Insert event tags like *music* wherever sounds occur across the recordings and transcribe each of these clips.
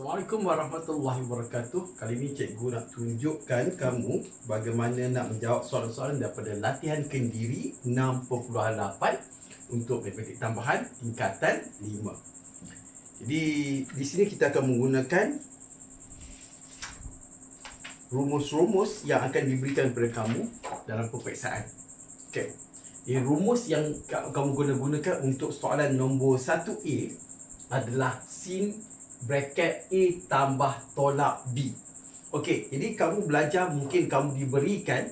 Assalamualaikum warahmatullahi wabarakatuh. Kali ini cikgu nak tunjukkan kamu bagaimana nak menjawab soalan-soalan daripada latihan kendiri 6.8 untuk matematik tambahan tingkatan 5. Jadi di sini kita akan menggunakan rumus-rumus yang akan diberikan kepada kamu dalam peperiksaan. Okey. Jadi rumus yang ka- kamu guna gunakan untuk soalan nombor 1A adalah sin bracket A tambah tolak B. Okey, jadi kamu belajar mungkin kamu diberikan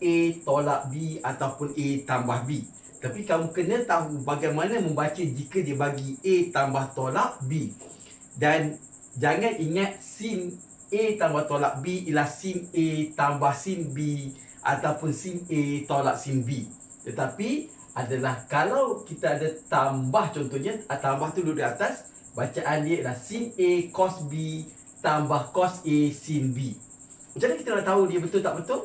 A tolak B ataupun A tambah B. Tapi kamu kena tahu bagaimana membaca jika dia bagi A tambah tolak B. Dan jangan ingat sin A tambah tolak B ialah sin A tambah sin B ataupun sin A tolak sin B. Tetapi adalah kalau kita ada tambah contohnya, ah, tambah tu duduk di atas, bacaan dia adalah sin A cos B tambah cos A sin B. Macam mana kita nak tahu dia betul tak betul?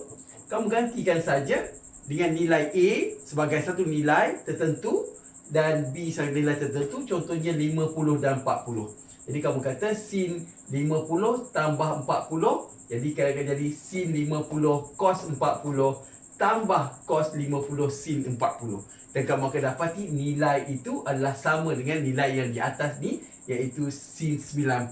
Kamu gantikan saja dengan nilai A sebagai satu nilai tertentu dan B sebagai nilai tertentu contohnya 50 dan 40. Jadi kamu kata sin 50 tambah 40 jadi akan jadi sin 50 cos 40 tambah cos 50 sin 40. Dan kamu akan dapati nilai itu adalah sama dengan nilai yang di atas ni iaitu sin 90.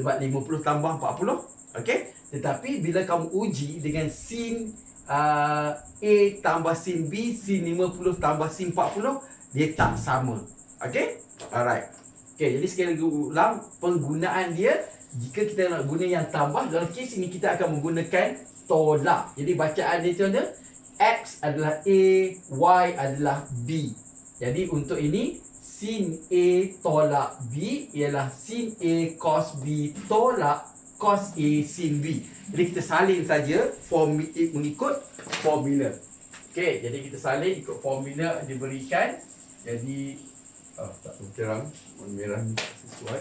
Sebab 50 tambah 40. Okey? Tetapi bila kamu uji dengan sin uh, A tambah sin B, sin 50 tambah sin 40, dia tak sama. Okey? Alright. Okey, jadi sekali lagi ulang penggunaan dia jika kita nak guna yang tambah dalam kes ini kita akan menggunakan tolak. Jadi bacaan dia macam mana? X adalah A, Y adalah B. Jadi untuk ini sin A tolak B ialah sin A cos B tolak cos A sin B. Jadi kita salin saja form mengikut formula. Okey, jadi kita salin ikut formula diberikan. Jadi oh, tak terang warna merah ni sesuai.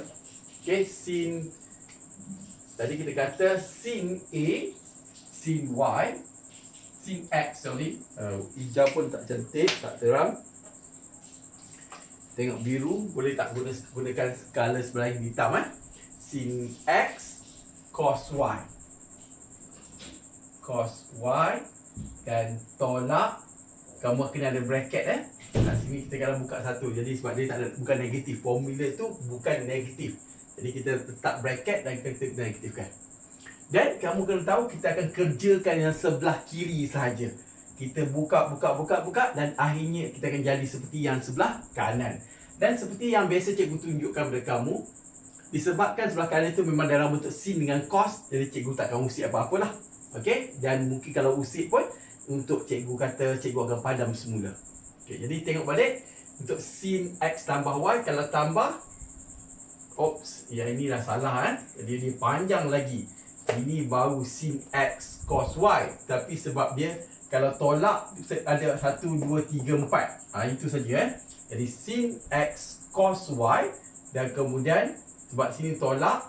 Okey, sin tadi kita kata sin A sin Y sin X sorry. Uh, hijau pun tak cantik tak terang. Tengok biru boleh tak guna gunakan color sebelah yang hitam eh? Sin X cos Y. Cos Y dan tolak. Kamu kena ada bracket eh? Kat sini kita kalau buka satu jadi sebab dia tak ada bukan negatif. Formula tu bukan negatif. Jadi kita letak bracket dan kita negatifkan dan kamu kena tahu kita akan kerjakan yang sebelah kiri sahaja. Kita buka, buka, buka, buka dan akhirnya kita akan jadi seperti yang sebelah kanan. Dan seperti yang biasa cikgu tunjukkan kepada kamu, disebabkan sebelah kanan itu memang dalam bentuk sin dengan cos, jadi cikgu takkan usik apa-apalah. Okey? Dan mungkin kalau usik pun, untuk cikgu kata cikgu akan padam semula. Okey, jadi tengok balik. Untuk sin x tambah y, kalau tambah, Oops, yang ini dah salah eh. Jadi dia panjang lagi. Ini baru sin X cos Y. Tapi sebab dia Kalau tolak Ada 1, 2, 3, 4 ha, Itu saja eh. Jadi sin X cos Y Dan kemudian Sebab sini tolak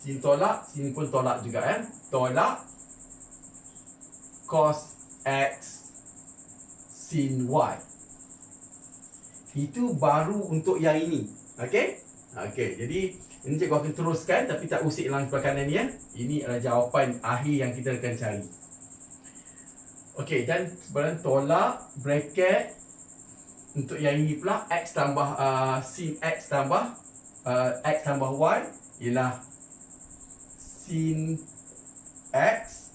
Sini tolak Sini pun tolak juga eh. Tolak Cos X Sin Y. Itu baru untuk yang ini. Okay Okay, jadi ini cikgu akan teruskan tapi tak usik lang sebelah kanan ni ya. Ini adalah jawapan akhir yang kita akan cari. Okey, dan sebenarnya tolak bracket untuk yang ini pula x tambah uh, sin x tambah uh, x tambah y ialah sin x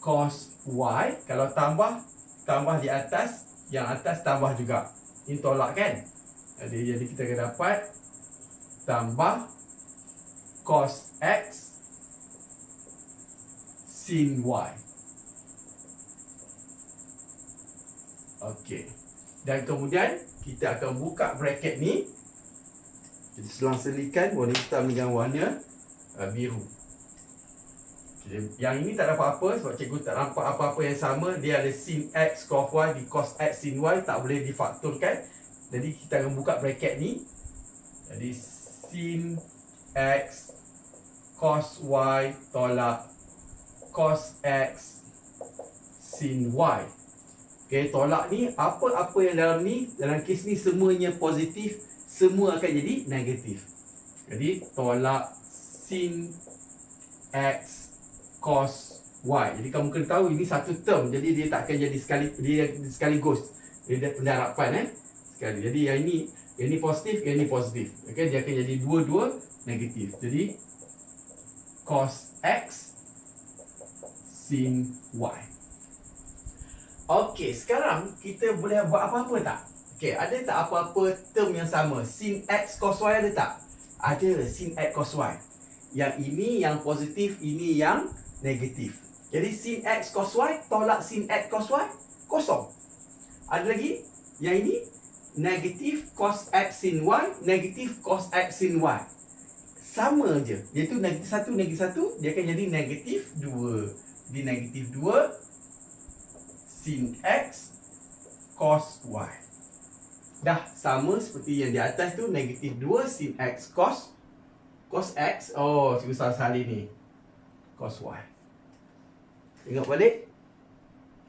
cos y kalau tambah tambah di atas yang atas tambah juga ini tolak kan jadi, jadi kita akan dapat tambah cos X sin Y. Okey. Dan kemudian kita akan buka bracket ni. Jadi selang-selikan warna hitam dengan warna uh, biru. Yang ini tak ada apa-apa sebab cikgu tak nampak apa-apa yang sama. Dia ada sin X cos Y di cos X sin Y tak boleh difaktorkan. Jadi kita akan buka bracket ni. Jadi sin X cos Y tolak cos X sin Y. Okey, tolak ni apa-apa yang dalam ni, dalam kes ni semuanya positif, semua akan jadi negatif. Jadi tolak sin x cos y. Jadi kamu kena tahu ini satu term. Jadi dia tak akan jadi sekali dia sekaligus. Dia ada penerapan eh. Sekali. Jadi yang ini yang ini positif, yang ini positif. Okey, dia akan jadi dua-dua negatif. Jadi cos x sin y. Okey, sekarang kita boleh buat apa-apa tak? Okey, ada tak apa-apa term yang sama? Sin x cos y ada tak? Ada sin x cos y. Yang ini yang positif, ini yang negatif. Jadi sin x cos y tolak sin x cos y kosong. Ada lagi? Yang ini negatif cos x sin y, negatif cos x sin y. Sama je. Iaitu negatif satu, negatif satu, dia akan jadi negatif dua. Di negatif dua, sin x cos y. Dah sama seperti yang di atas tu, negatif dua sin x cos cos x. Oh, cikgu salah ni. Cos y. Tengok balik.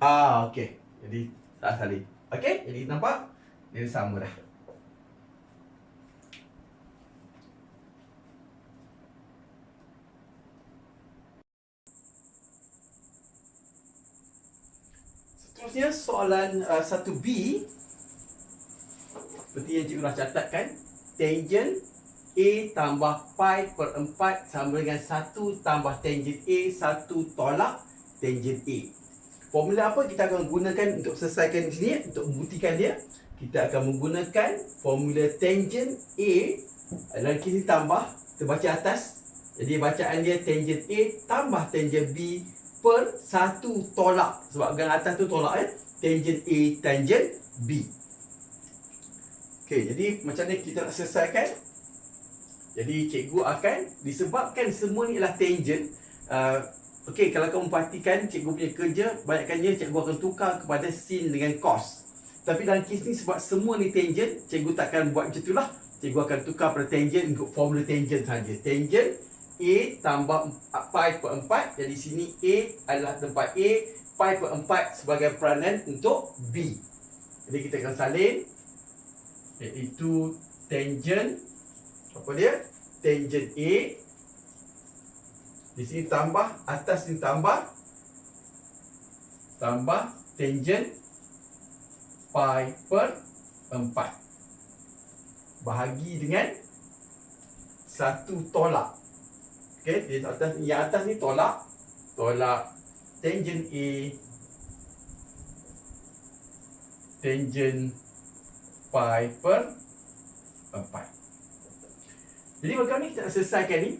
Ah, okey. Jadi, salah salin. Okey, jadi nampak? Dia sama dah. Seterusnya soalan uh, 1B Seperti yang cikgu dah catatkan Tangent A tambah pi per 4 sama dengan 1 tambah tangent A 1 tolak tangent A. Formula apa kita akan gunakan untuk selesaikan di sini Untuk membuktikan dia Kita akan menggunakan formula tangent A. Kes ini tambah Kita baca atas. Jadi bacaan dia tangent A tambah tangent B per satu tolak. Sebab gang atas tu tolak eh? Tangent A tangent B. Okey jadi macam ni kita nak selesaikan. Jadi cikgu akan disebabkan semua ni adalah tangent. Uh, Okey kalau kamu perhatikan cikgu punya kerja banyakkannya cikgu akan tukar kepada sin dengan cos tapi dalam kes ni sebab semua ni tangent cikgu takkan buat macam itulah cikgu akan tukar pada tangent untuk formula tangent saja tangent A tambah pi per 4 Jadi sini A adalah tempat A Pi per 4 sebagai peranan untuk B. Jadi kita akan salin Iaitu tangent Apa dia? Tangent A. Di sini tambah Atas ni tambah Tambah tangent Pi per 4 Bahagi dengan Satu tolak Okey, di atas yang atas ni tolak tolak tangent A tangent pi per 4. Jadi bagaimana kita nak selesaikan ni?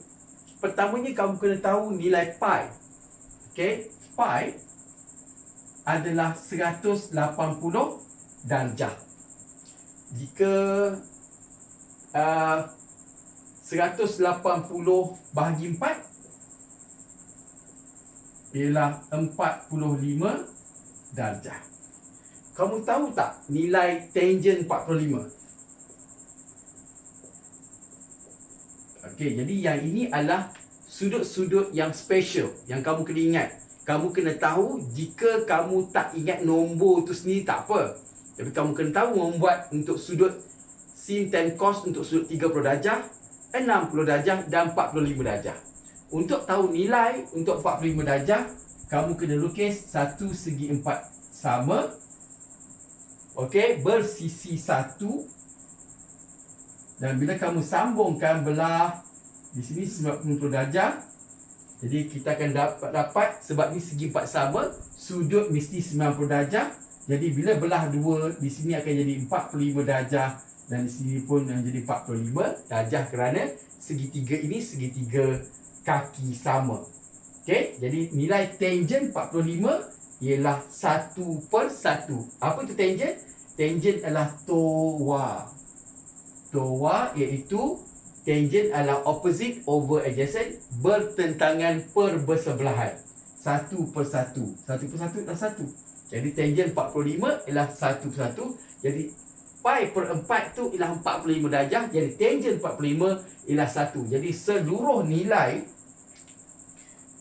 Pertamanya kamu kena tahu nilai pi. Okey, pi adalah 180 darjah. Jika uh, 180 bahagi 4 ialah 45 darjah. Kamu tahu tak nilai tangent 45? Okey, jadi yang ini adalah sudut-sudut yang special yang kamu kena ingat. Kamu kena tahu jika kamu tak ingat nombor tu sendiri tak apa. Tapi kamu kena tahu membuat untuk sudut sin tan cos untuk sudut 30 darjah 60 darjah dan 45 darjah. Untuk tahu nilai untuk 45 darjah, kamu kena lukis satu segi empat sama. Okey, bersisi satu. Dan bila kamu sambungkan belah di sini 90 darjah, jadi kita akan dapat dapat sebab ni segi empat sama, sudut mesti 90 darjah. Jadi bila belah dua, di sini akan jadi 45 darjah dan di sini pun menjadi 45 darjah kerana segitiga ini segitiga kaki sama. Okey, jadi nilai tangent 45 ialah 1 per 1. Apa itu tangent? Tangent adalah toa. Toa iaitu tangent adalah opposite over adjacent bertentangan per bersebelahan. 1 per 1. 1 per 1 adalah 1. Jadi tangent 45 ialah 1 per 1. Jadi pi per 4 tu ialah 45 darjah jadi tangent 45 ialah 1 jadi seluruh nilai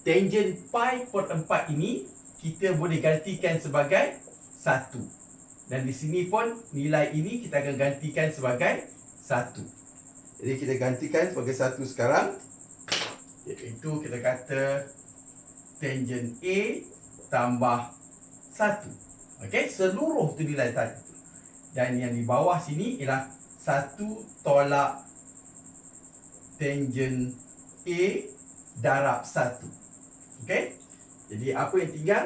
tangent pi per 4 ini kita boleh gantikan sebagai 1 dan di sini pun nilai ini kita akan gantikan sebagai 1 Jadi kita gantikan sebagai satu sekarang. Iaitu kita kata tangent A tambah satu. Okey, seluruh tu nilai tadi. Dan yang di bawah sini ialah satu tolak tangent A darab satu. Okey? Jadi apa yang tinggal?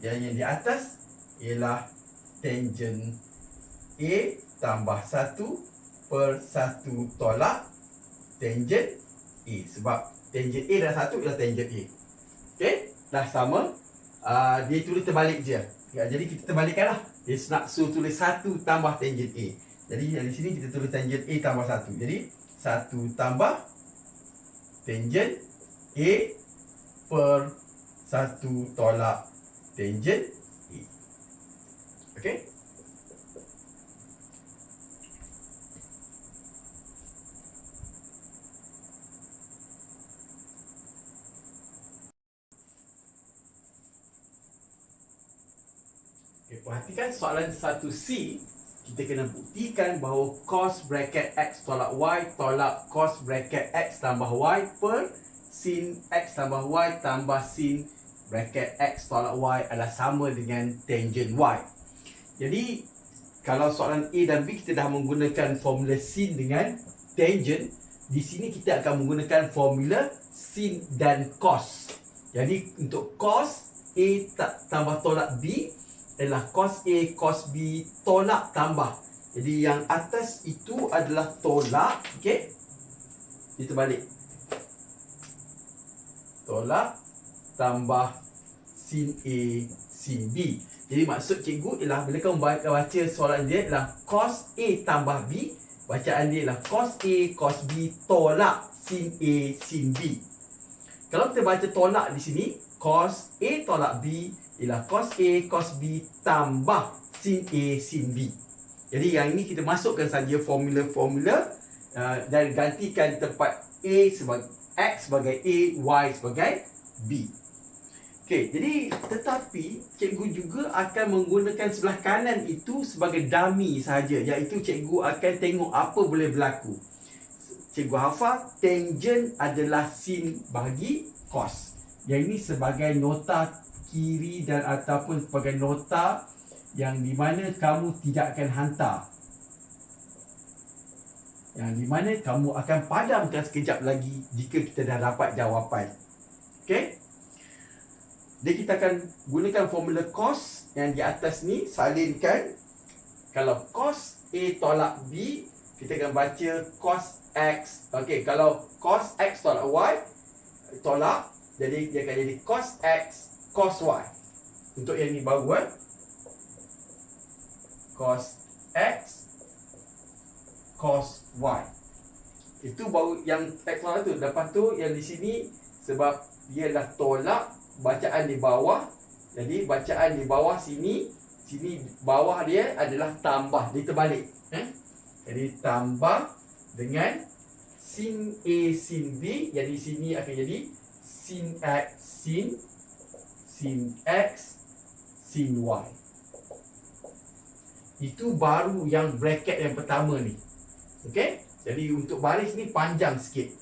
Yang yang di atas ialah tangent A tambah satu per satu tolak tangent A. Sebab tangent A dan satu ialah tangent A. Okey? Dah sama. Uh, dia tulis terbalik je. Ya, jadi kita terbalikkan lah. Dia nak suruh tulis satu tambah tangent A. Jadi di sini kita tulis tangent A tambah satu. Jadi satu tambah tangent A per satu tolak tangent A. Okay? Perhatikan soalan 1C kita kena buktikan bahawa cos bracket x tolak y tolak cos bracket x tambah y per sin x tambah y tambah sin bracket x tolak y adalah sama dengan tangent y. Jadi kalau soalan A dan B kita dah menggunakan formula sin dengan tangent, di sini kita akan menggunakan formula sin dan cos. Jadi untuk cos A tambah tolak B adalah cos A cos B tolak tambah. Jadi yang atas itu adalah tolak, okey? Kita balik. Tolak tambah sin A sin B. Jadi maksud cikgu ialah bila kamu baca soalan dia ialah cos A tambah B, bacaan dia ialah cos A cos B tolak sin A sin B. Kalau kita baca tolak di sini, cos A tolak B ialah cos A cos B tambah sin A sin B. Jadi yang ini kita masukkan saja formula-formula uh, dan gantikan tempat A sebagai X sebagai A, Y sebagai B. Okey, jadi tetapi cikgu juga akan menggunakan sebelah kanan itu sebagai dummy saja iaitu cikgu akan tengok apa boleh berlaku. Cikgu hafal tangent adalah sin bagi cos. Yang ini sebagai nota kiri dan ataupun sebagai nota yang di mana kamu tidak akan hantar. Yang di mana kamu akan padamkan sekejap lagi jika kita dah dapat jawapan. Okey? Jadi kita akan gunakan formula cos yang di atas ni salinkan. Kalau cos A tolak B, kita akan baca cos X. Okey, kalau cos X tolak Y, tolak. Jadi dia akan jadi cos X cos Y. Untuk yang ni baru eh. Cos X cos Y. Itu baru yang teknologi tu. Lepas tu yang di sini sebab dia dah tolak bacaan di bawah. Jadi bacaan di bawah sini, sini bawah dia adalah tambah. Dia terbalik. Eh? Jadi tambah dengan sin A sin B. Jadi sini akan jadi sin X sin sin X sin Y. Itu baru yang bracket yang pertama ni. Okey? Jadi untuk baris ni panjang sikit.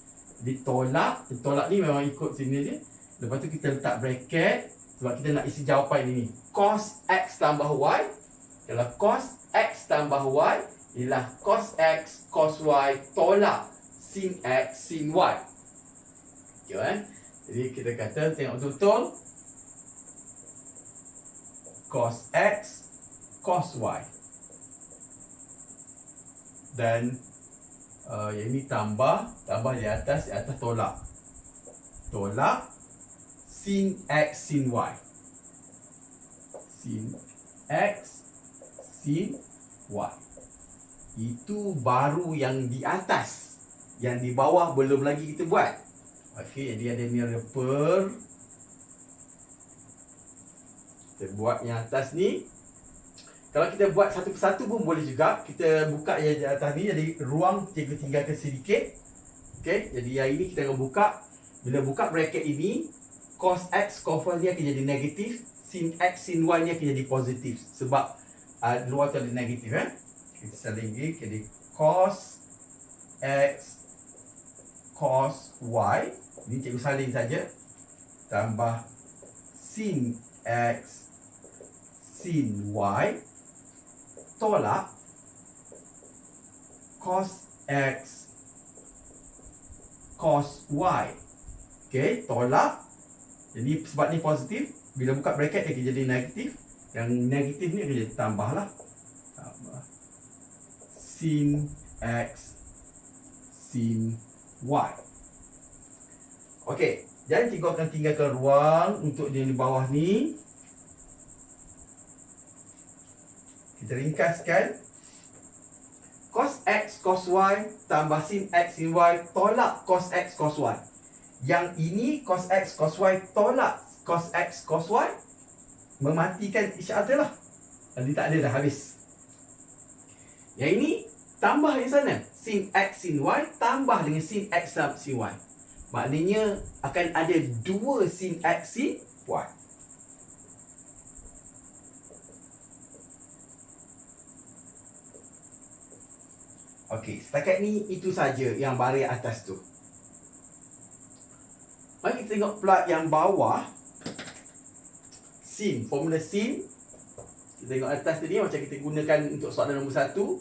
Ditolak, ditolak ni memang ikut sini je. Lepas tu kita letak bracket sebab kita nak isi jawapan ini. Cos X tambah Y Kalau cos X tambah Y ialah cos X cos Y tolak sin X sin Y. Okay, kan? Jadi kita kata tengok betul-betul cos X cos Y. Dan uh, yang ini tambah tambah di atas di atas tolak. Tolak sin X sin Y. Sin X sin Y. Itu baru yang di atas. Yang di bawah belum lagi kita buat. Okey, jadi ada mirror per kita buat yang atas ni. Kalau kita buat satu persatu pun boleh juga. Kita buka yang atas ni jadi ruang kita tinggalkan sedikit. Ok jadi yang ini kita akan buka. Bila buka bracket ini cos x cos y akan jadi negatif. Sin x sin y ni akan jadi positif. Sebab uh, luar tu ada negatif eh. Kita saling lagi jadi cos X cos Y. Ini cikgu salin saja. Tambah sin X sin Y Tolak cos X cos Y. Okay, tolak Jadi sebab ni positif Bila buka bracket dia jadi negatif. Yang negatif ni akan jadi tambah. Sin X Sin Y. Okay, dan cikgu akan tinggalkan ruang Untuk yang di bawah ni Ringkaskan cos X cos Y tambah sin X sin Y tolak cos X cos Y. Yang ini cos X cos Y tolak cos X cos Y mematikan other lah. Nanti tak ada dah habis. Yang ini tambah di sana sin X sin Y tambah dengan sin X sin Y. Maknanya akan ada dua sin X sin Y. Okey, setakat ni itu saja yang baris atas tu. Mari kita tengok plot yang bawah. Sin, formula sin. Kita tengok atas tadi macam kita gunakan untuk soalan nombor satu.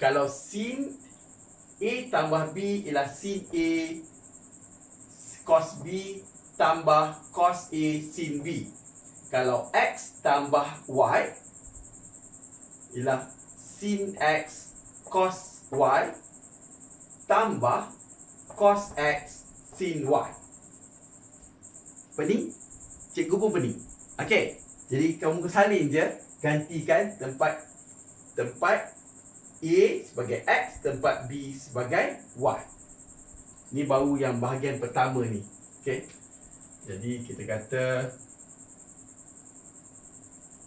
Kalau sin A tambah B ialah sin A cos B tambah cos A sin B. Kalau X tambah Y ialah sin X cos Y tambah cos X sin Y. Pening? Cikgu pun pening. Okey. Jadi kamu salin je, gantikan tempat tempat A sebagai X, tempat B sebagai Y. Ni baru yang bahagian pertama ni. Okey. Jadi kita kata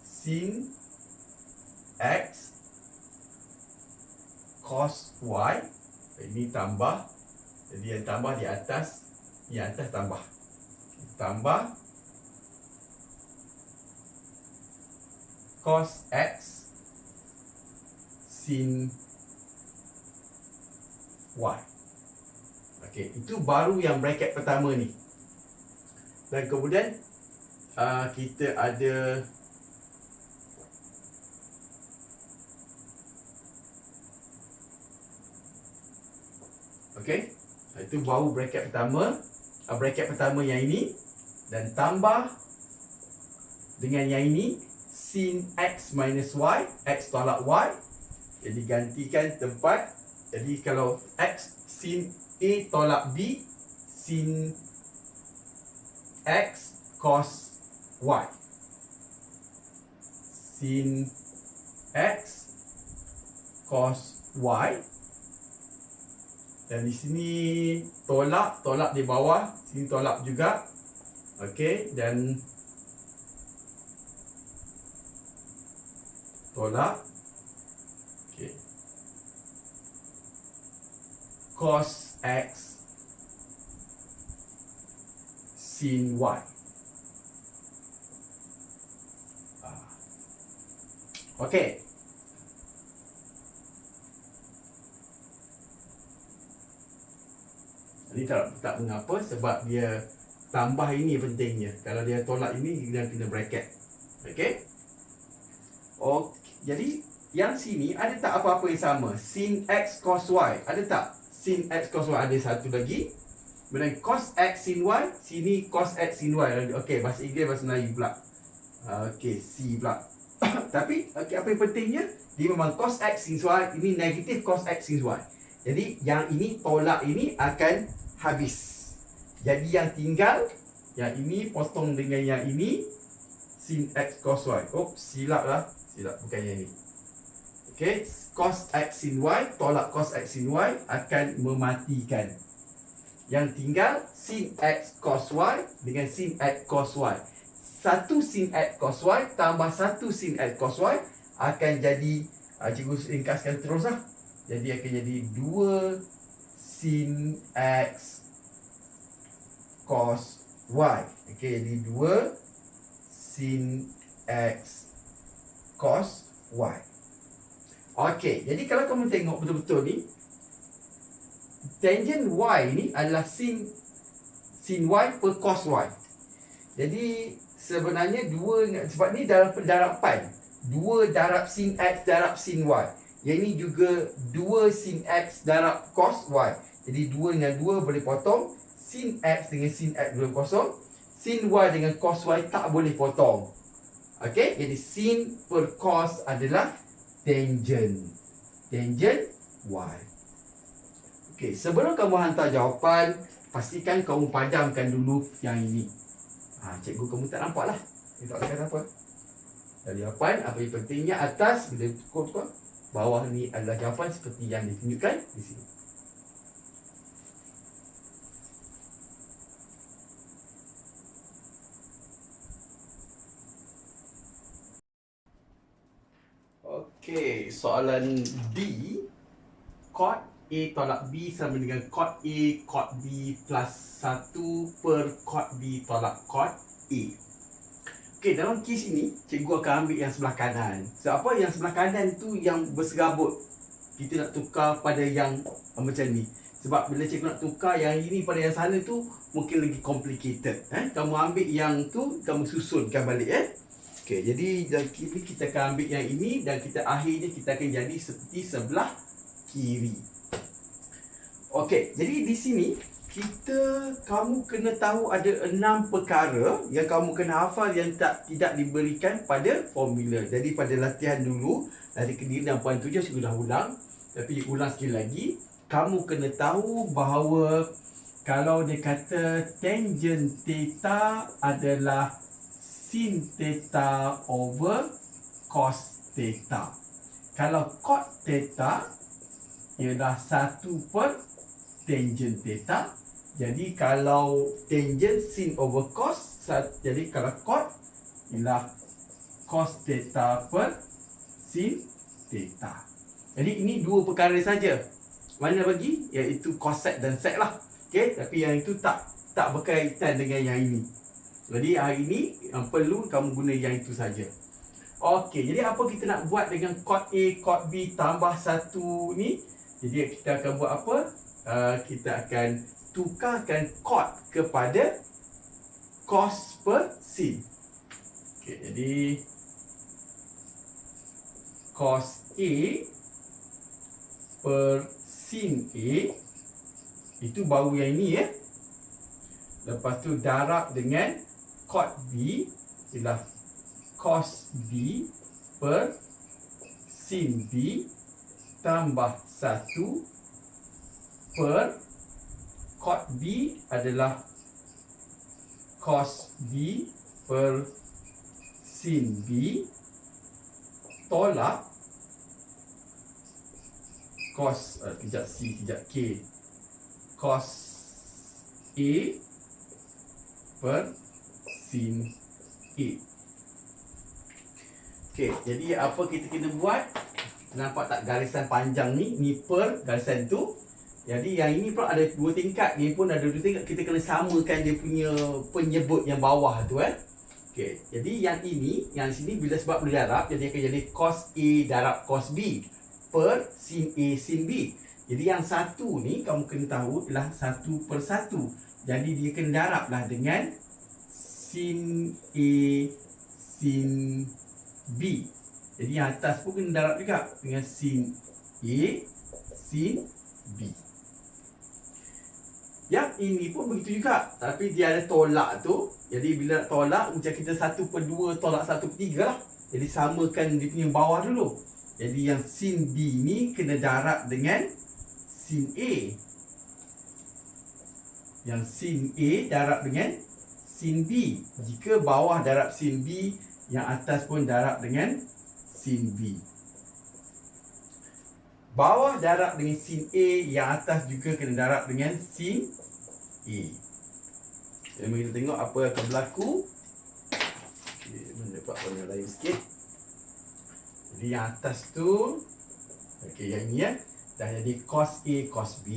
sin X cos Y Ini tambah Jadi yang tambah di atas Yang atas tambah. Tambah Cos X Sin Y. Okey, itu baru yang bracket pertama ni. Dan kemudian uh, Kita ada Okey. Itu baru bracket pertama. Uh, bracket pertama yang ini dan tambah dengan yang ini sin x minus y, x tolak y. Jadi gantikan tempat. Jadi kalau x sin a tolak b, sin x cos y. Sin x cos y dan di sini tolak, tolak di bawah, sini tolak juga. Okey, dan tolak. Okey. Cos X sin Y. Ah. Okey. Ini tak, tak mengapa sebab dia tambah ini pentingnya. Kalau dia tolak ini, dia kena bracket. Okey? Oh, jadi yang sini ada tak apa-apa yang sama? Sin X cos Y. Ada tak? Sin X cos Y ada satu lagi. Kemudian cos X sin Y. Sini cos X sin Y. Okey, bahasa Inggeris, bahasa Melayu pula. Okey, C pula. *coughs* Tapi, okay, apa yang pentingnya? Dia memang cos X sin Y. Ini negatif cos X sin Y. Jadi, yang ini tolak ini akan habis. Jadi yang tinggal yang ini potong dengan yang ini sin x cos y. Oh, silap lah. Silap bukan yang ini. Okey, cos x sin y tolak cos x sin y akan mematikan. Yang tinggal sin x cos y dengan sin x cos y. Satu sin x cos y tambah satu sin x cos y akan jadi uh, cikgu ringkaskan terus lah. Jadi akan jadi dua sin X cos Y. Okey, jadi 2 sin X cos Y. Okey, jadi kalau kamu tengok betul-betul ni tangent y ni adalah sin sin y per cos y. Jadi sebenarnya dua sebab ni dalam pendarapan dua darab sin x darab sin y. Yang ini juga dua sin x darab cos y. Jadi dua dengan dua boleh potong. Sin x dengan sin x boleh kosong. Sin y dengan cos y tak boleh potong. Okey, jadi sin per cos adalah tangent. Tangent y. Okey, sebelum kamu hantar jawapan, pastikan kamu padamkan dulu yang ini. Ha, cikgu kamu tak nampak lah. Dia tak akan apa. Dari jawapan, apa yang pentingnya atas, bila cukup bawah ni adalah jawapan seperti yang ditunjukkan di sini. Okey, soalan D Cot A tolak B sama dengan cot A cot B plus 1 per cot B tolak cot A. Okey, dalam kes ini cikgu akan ambil yang sebelah kanan. Sebab apa? Yang sebelah kanan tu yang berserabut? Kita nak tukar pada yang uh, macam ni. Sebab bila cikgu nak tukar yang ini pada yang sana tu mungkin lagi complicated eh? Kamu ambil yang tu kamu susunkan balik eh Okey, jadi kini kita akan ambil yang ini dan kita akhirnya kita akan jadi seperti sebelah kiri. Okey, jadi di sini kita kamu kena tahu ada enam perkara yang kamu kena hafal yang tak tidak diberikan pada formula. Jadi pada latihan dulu dari kediri dan poin tujuh saya sudah ulang. Tapi ulang sekali lagi, kamu kena tahu bahawa kalau dia kata tangent theta adalah sin theta over cos theta. Kalau cot theta ialah 1 per tangent theta. Jadi kalau tangent sin over cos, jadi kalau cot ialah cos theta per sin theta. Jadi ini dua perkara saja. Mana bagi? Iaitu cosec dan sec lah. Okey, tapi yang itu tak tak berkaitan dengan yang ini. Jadi hari ini yang perlu kamu guna yang itu saja. Okey, jadi apa kita nak buat dengan cot A, cot B tambah satu ni? Jadi kita akan buat apa? Uh, kita akan tukarkan cot kepada cos per sin. Okey, jadi cos A per sin A itu baru yang ini ya. Lepas tu darab dengan cot B ialah cos B per sin B tambah 1 per cot B adalah cos B per sin B tolak cos uh, kejap C kejap K cos A per sin A. Okey, jadi apa kita kena buat? Nampak tak garisan panjang ni? Ni per garisan tu. Jadi yang ini pun ada dua tingkat. Ni pun ada dua tingkat. Kita kena samakan dia punya penyebut yang bawah tu eh. Okey, jadi yang ini, yang sini bila sebab boleh darab, jadi akan jadi cos A darab cos B per sin A sin B. Jadi yang satu ni kamu kena tahu ialah satu per satu. Jadi dia kena darablah dengan sin A sin B. Jadi yang atas pun kena darab juga dengan sin A sin B. Yang ini pun begitu juga. Tapi dia ada tolak tu. Jadi bila nak tolak macam kita satu per dua tolak satu per tiga lah. Jadi samakan dia punya bawah dulu. Jadi yang sin B ni kena darab dengan sin A. Yang sin A darab dengan sin B. Jika bawah darab sin B, yang atas pun darab dengan sin B. Bawah darab dengan sin A, yang atas juga kena darab dengan sin A. Jadi kita tengok apa akan berlaku. Okay, dapat warna lain sikit. Jadi yang atas tu, okey yang ni ya, dah jadi cos A cos B.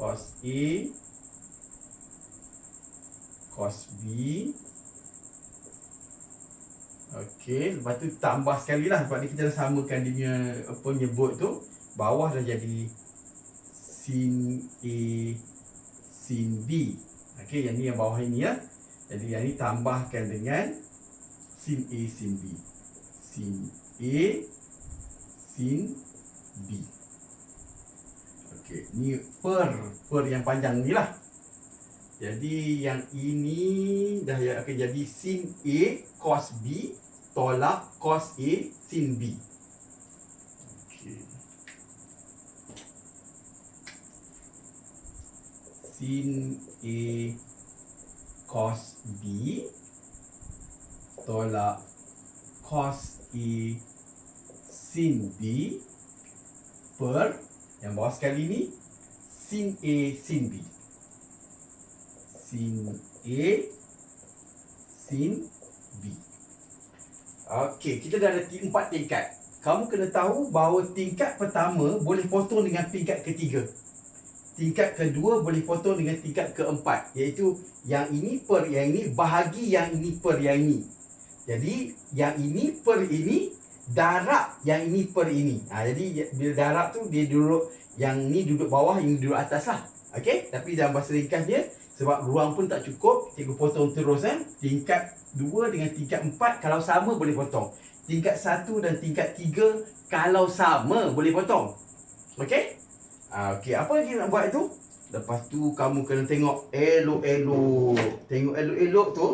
Cos A cos B Okey, lepas tu tambah sekali lah Sebab ni kita dah samakan dia punya Apa nyebut tu Bawah dah jadi sin A sin B. Okey, yang ni yang bawah ini ya. Jadi yang ni tambahkan dengan sin A sin B. Sin A sin B. Okey, ni per per yang panjang ni lah. Jadi yang ini dah ya- akan jadi sin A cos B tolak cos A sin B. Sin A cos B tolak cos A sin B per yang bawah sekali ni sin A sin B sin A sin B Okey, kita dah ada empat tingkat. Kamu kena tahu bahawa tingkat pertama boleh potong dengan tingkat ketiga. Tingkat kedua boleh potong dengan tingkat keempat iaitu yang ini per yang ini bahagi yang ini per yang ini. Jadi yang ini per ini darab yang ini per ini. Ha, jadi bila darab tu dia duduk yang ni duduk bawah yang ni duduk atas lah. Okey, tapi dalam bahasa ringkas dia sebab ruang pun tak cukup, cikgu potong terus kan. Tingkat 2 dengan tingkat 4 kalau sama boleh potong. Tingkat 1 dan tingkat 3 kalau sama boleh potong. Okey? Ah, okey, apa lagi nak buat tu? Lepas tu kamu kena tengok elok-elok. Tengok elok-elok tu.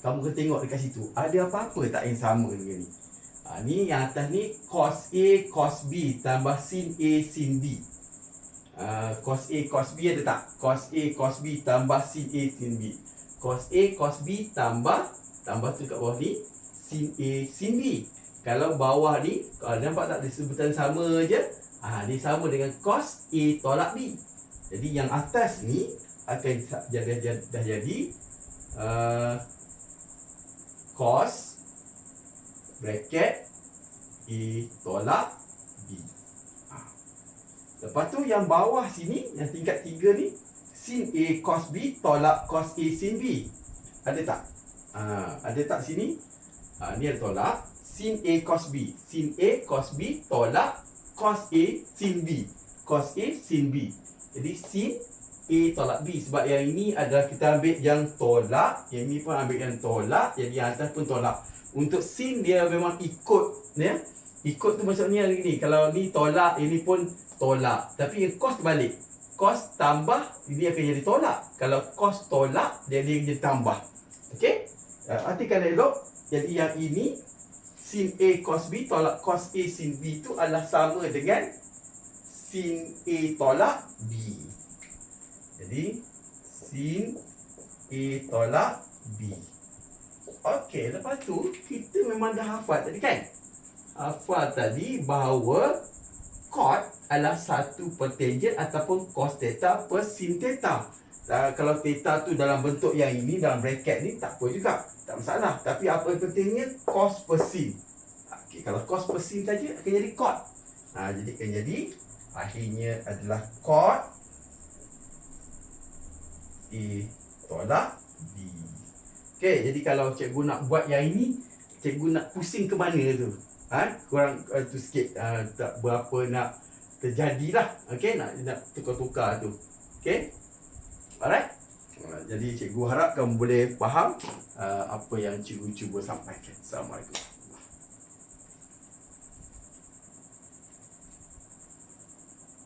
Kamu kena tengok dekat situ. Ada apa-apa tak yang sama dengan ni? Ha, ni yang atas ni cos A, cos B tambah sin A, sin B. Uh, cos A, cos B ada tak? Cos A, cos B tambah sin A, sin B. Cos A, cos B tambah tambah tu kat bawah ni sin A, sin B. Kalau bawah ni, kalau nampak tak dia sebutan sama je, ah dia sama dengan cos A tolak B. Jadi yang atas ni akan jadi dah, dah jadi uh, cos bracket A tolak. Ah. Lepas tu yang bawah sini, yang tingkat tiga ni, sin A cos B tolak cos A sin B. Ada tak? Ha, ada tak sini? Ha, ni ada tolak. Sin A cos B. Sin A cos B tolak cos A sin B. Cos A sin B. Jadi sin A tolak B. Sebab yang ini adalah kita ambil yang tolak. Yang ni pun ambil yang tolak. Jadi yang atas pun tolak. Untuk sin dia memang ikut. Ya? Ikut tu maksudnya ni. Kalau ni tolak, ini pun tolak. Tapi cos terbalik. Cos tambah, ini akan jadi tolak. Kalau cos tolak, dia dia jadi tambah. Okey? Uh, artikan elok. Jadi yang ini sin A cos B tolak cos A sin B itu adalah sama dengan sin A tolak B. Jadi sin A tolak B. Okey, lepas tu kita memang dah hafal tadi kan? Hafal tadi bahawa cot adalah satu per tangent ataupun cos theta per sin theta. Uh, kalau theta tu dalam bentuk yang ini dalam bracket ni tak apa juga. Tak masalah. Tapi apa yang pentingnya cos per sin. Okey, kalau cos per sin saja akan jadi cot. Ha, jadi akan jadi akhirnya adalah cot A tolak B. Okey, jadi kalau cikgu nak buat yang ini, cikgu nak pusing ke mana tu? Ha? Kurang uh, tu sikit uh, tak berapa nak terjadilah. Okey, nak nak tukar-tukar tu. Okey? Alright? Jadi cikgu harap kamu boleh faham uh, apa yang cikgu cuba sampaikan. Assalamualaikum.